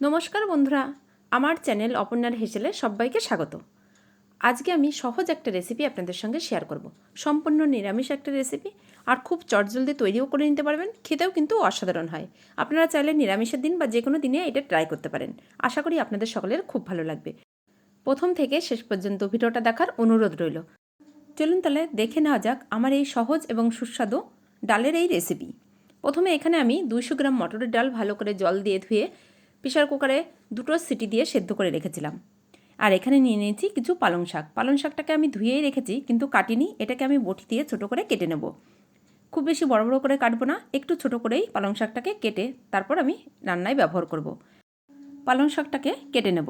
নমস্কার বন্ধুরা, আমার চ্যানেল অপর্ণার হেসেলে সবাইকে স্বাগত। আজকে আমি সহজ একটা রেসিপি আপনাদের সঙ্গে শেয়ার করব। সম্পূর্ণ নিরামিষ একটা রেসিপি আর খুব চটজলদি তৈরিও করে নিতে পারবেন, খেতেও কিন্তু অসাধারণ হয়। আপনারা চাইলে নিরামিষের দিন বা যে কোনো দিনে এটা ট্রাই করতে পারেন। আশা করি আপনাদের সকলের খুব ভালো লাগবে। প্রথম থেকে শেষ পর্যন্ত ভিডিওটা দেখার অনুরোধ রইল। চলুন তাহলে দেখে নেওয়া যাক আমার এই সহজ এবং সুস্বাদু ডালের এই রেসিপি প্রথমে এখানে আমি দুইশো গ্রাম মটরের ডাল ভালো করে জল দিয়ে ধুয়ে প্রেশার কুকারে দুটো সিটি দিয়ে সেদ্ধ করে রেখেছিলাম। আর এখানে নিয়ে নিয়েছি কিছু পালং শাক। পালং শাকটাকে আমি ধুয়েই রেখেছি, কিন্তু কাটিনি। এটাকে আমি বটি দিয়ে ছোটো করে কেটে নেব। খুব বেশি বড় বড় করে কাটবো না, একটু ছোট করেই পালং শাকটাকে কেটে তারপর আমি রান্নায় ব্যবহার করব। পালং শাকটাকে কেটে নেব।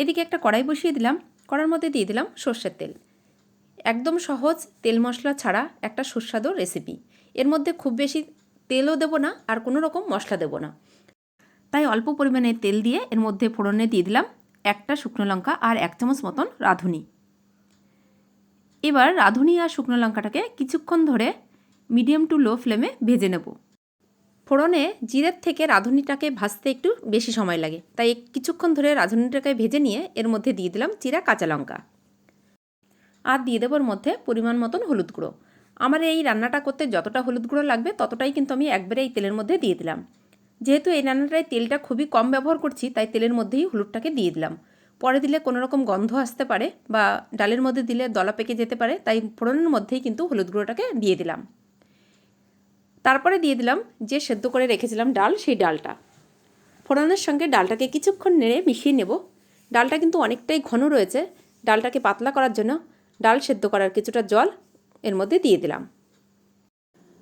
এদিকে একটা কড়াই বসিয়ে দিলাম। কড়ার মধ্যে দিয়ে দিলাম সর্ষের তেল। একদম সহজ তেল মশলা ছাড়া একটা সুস্বাদু রেসিপি এর মধ্যে খুব বেশি তেলও দেবো না আর কোনো রকম মশলা দেবো না। তাই অল্প পরিমাণে তেল দিয়ে এর মধ্যে ফোড়নে দিয়ে দিলাম একটা শুকনো লঙ্কা আর এক চামচ মতন রাঁধুনি। এবার রাঁধুনি আর শুকনো লঙ্কাটাকে কিছুক্ষণ ধরে মিডিয়াম টু লো ফ্লেমে ভেজে নেব। ফোড়নে জিরের থেকে রাঁধুনিটাকে ভাজতে একটু বেশি সময় লাগে। তাই কিছুক্ষণ ধরে রাঁধুনিটাকে ভেজে নিয়ে এর মধ্যে দিয়ে দিলাম চিরা কাঁচা লঙ্কা। আর দিয়ে দেবোর মধ্যে পরিমাণ মতন হলুদ গুঁড়ো। আমার এই রান্নাটা করতে যতটা হলুদ গুঁড়ো লাগবে, ততটাই কিন্তু আমি একবারে এই তেলের মধ্যে দিয়ে দিলাম। যেহেতু এই রান্নাটায় তেলটা খুবই কম ব্যবহার করছি, তাই তেলের মধ্যেই হলুদটাকে দিয়ে দিলাম। পরে দিলে কোনো রকম গন্ধ আসতে পারে বা ডালের মধ্যে দিলে দলা পেকে যেতে পারে, তাই ফোড়নের মধ্যেই কিন্তু হলুদ গুঁড়োটাকে দিয়ে দিলাম। তারপরে দিয়ে দিলাম যে সেদ্ধ করে রেখেছিলাম ডাল, সেই ডালটা। ফোড়নের সঙ্গে ডালটাকে কিছুক্ষণ নেড়ে মিশিয়ে নেব। ডালটা কিন্তু অনেকটাই ঘন রয়েছে। ডালটাকে পাতলা করার জন্য ডাল সেদ্ধ করার কিছুটা জল এর মধ্যে দিয়ে দিলাম।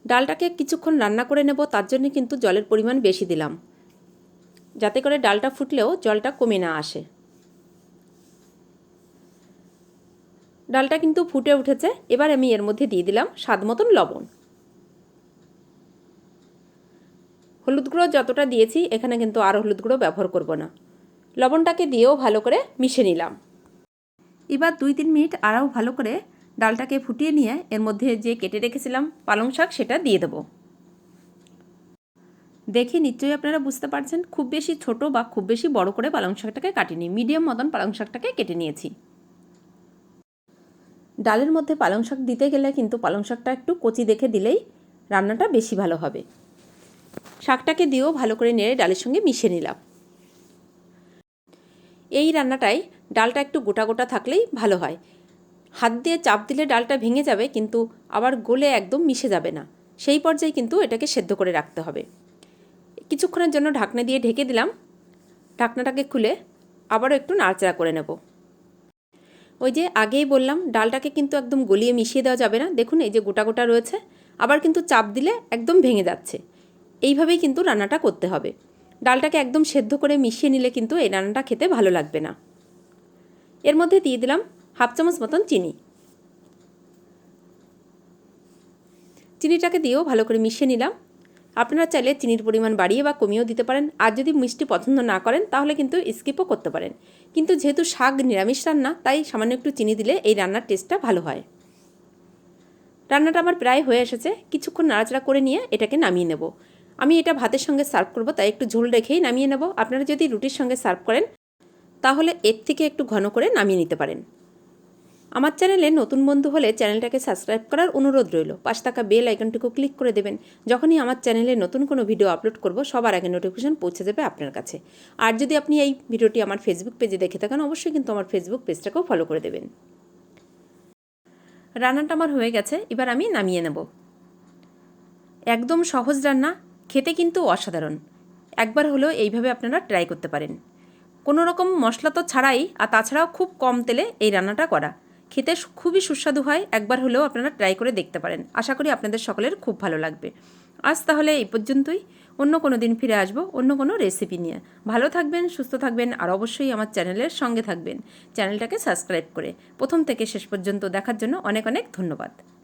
ডালটাকে কিছুক্ষণ রান্না করে নেব, তার জন্য কিন্তু জলের পরিমাণ বেশি দিলাম। যাতে করে ডালটা ফুটলেও জলটা কমে না আসে। ডালটা কিন্তু ফুটে উঠেছে, এবার আমি এর মধ্যে দিয়ে দিলাম স্বাদ মতন লবণ। হলুদ গুঁড়ো যতটা দিয়েছি, এখানে কিন্তু আর হলুদ গুঁড়ো ব্যবহার করব না। লবণটাকে দিয়েও ভালো করে মিশে নিলাম। এবার দুই তিন মিনিট আরও ভালো করে ডালটাকে ফুটিয়ে নিয়ে এর মধ্যে যে কেটে রেখেছিলাম পালং শাক সেটা দিয়ে দেবো। দেখে নিশ্চয়ই আপনারা বুঝতে পারছেন, খুব বেশি ছোট বা খুব বেশি বড় করে পালং শাকটাকে কাটিনি, মিডিয়াম মতন পালং শাকটাকে কেটে নিয়েছি। ডালের মধ্যে পালং শাক দিতে গেলে কিন্তু পালং শাকটা একটু কচি দেখে দিলেই রান্নাটা বেশি ভালো হবে। শাকটাকে দিয়েও ভালো করে নেড়ে ডালের সঙ্গে মিশিয়ে নিলাম। এই রান্নাটায় ডালটা একটু গোটা গোটা থাকলেই ভালো হয়। হাত দিয়ে চাপ দিলে ডালটা ভেঙে যাবে, কিন্তু আবার গলে একদম মিশে যাবে না। সেই পর্যায়ে কিন্তু এটাকে সেদ্ধ করে রাখতে হবে। কিছুক্ষণের জন্য ঢাকনা দিয়ে ঢেকে দিলাম। ঢাকনাটাকে খুলে আবারও একটু নাড়চাড়া করে নেব। ওই যে আগেই বললাম, ডালটাকে কিন্তু একদম গলিয়ে মিশিয়ে দেওয়া যাবে না। দেখুন, এই যে গোটা গোটা রয়েছে। আবার কিন্তু চাপ দিলে একদম ভেঙে যাচ্ছে। এইভাবেই কিন্তু রান্নাটা করতে হবে। ডালটাকে একদম সেদ্ধ করে মিশিয়ে নিলে কিন্তু এই রান্নাটা খেতে ভালো লাগবে না। এর মধ্যে দিয়ে দিলাম হাফ চামচ মতন চিনি। চিনিটাকে দিয়েও ভালো করে মিশিয়ে নিলাম। আপনারা চাইলে চিনির পরিমাণ বাড়িয়ে বা কমিয়েও দিতে পারেন। আর যদি মিষ্টি পছন্দ না করেন, তাহলে কিন্তু স্কিপও করতে পারেন। কিন্তু যেহেতু শাক নিরামিষ রান্না, তাই সামান্য একটু চিনি দিলে এই রান্নার টেস্টটা ভালো হয়। রান্নাটা আমার প্রায় হয়ে এসেছে। কিছুক্ষণ নাড়াচাড়া করে নিয়ে এটাকে নামিয়ে নেব। আমি এটা ভাতের সঙ্গে সার্ভ করব, তাই একটু ঝোল রেখেই নামিয়ে নেব। আপনারা যদি রুটির সঙ্গে সার্ভ করেন, তাহলে এর থেকে একটু ঘন করে নামিয়ে নিতে পারেন। আমার চ্যানেলে নতুন বন্ধু হলে চ্যানেলটাকে সাবস্ক্রাইব করার অনুরোধ রইল। পাশ থাকা বেল আইকনটিকে ক্লিক করে দেবেন। যখনই আমার চ্যানেলে নতুন কোনো ভিডিও আপলোড করব, সবার আগে নোটিফিকেশন পৌঁছে যাবে আপনার কাছে। আর যদি আপনি এই ভিডিওটি আমার ফেসবুক পেজে দেখে থাকেন, অবশ্যই কিন্তু আমার ফেসবুক পেজটাকেও ফলো করে দেবেন। রান্নাটা আমার হয়ে গেছে, এবার আমি নামিয়ে নেব। একদম সহজ রান্না, খেতে কিন্তু অসাধারণ। একবার হলেও এইভাবে আপনারা ট্রাই করতে পারেন। কোনো রকম মশলা তো ছাড়াই, আর তাছাড়াও খুব কম তেলে এই রান্নাটা করা। খেতে খুবই সুস্বাদু হয়, একবার হলেও আপনারা ট্রাই করে দেখতে পারেন। আশা করি আপনাদের সকলের খুব ভালো লাগবে। আজ তাহলে এই পর্যন্তই। অন্য কোনো দিন ফিরে আসব, অন্য কোনো রেসিপি নিয়ে। ভালো থাকবেন, সুস্থ থাকবেন, আর অবশ্যই আমার চ্যানেলের সঙ্গে থাকবেন। চ্যানেলটাকে সাবস্ক্রাইব করে। প্রথম থেকে শেষ পর্যন্ত দেখার জন্য অনেক অনেক ধন্যবাদ।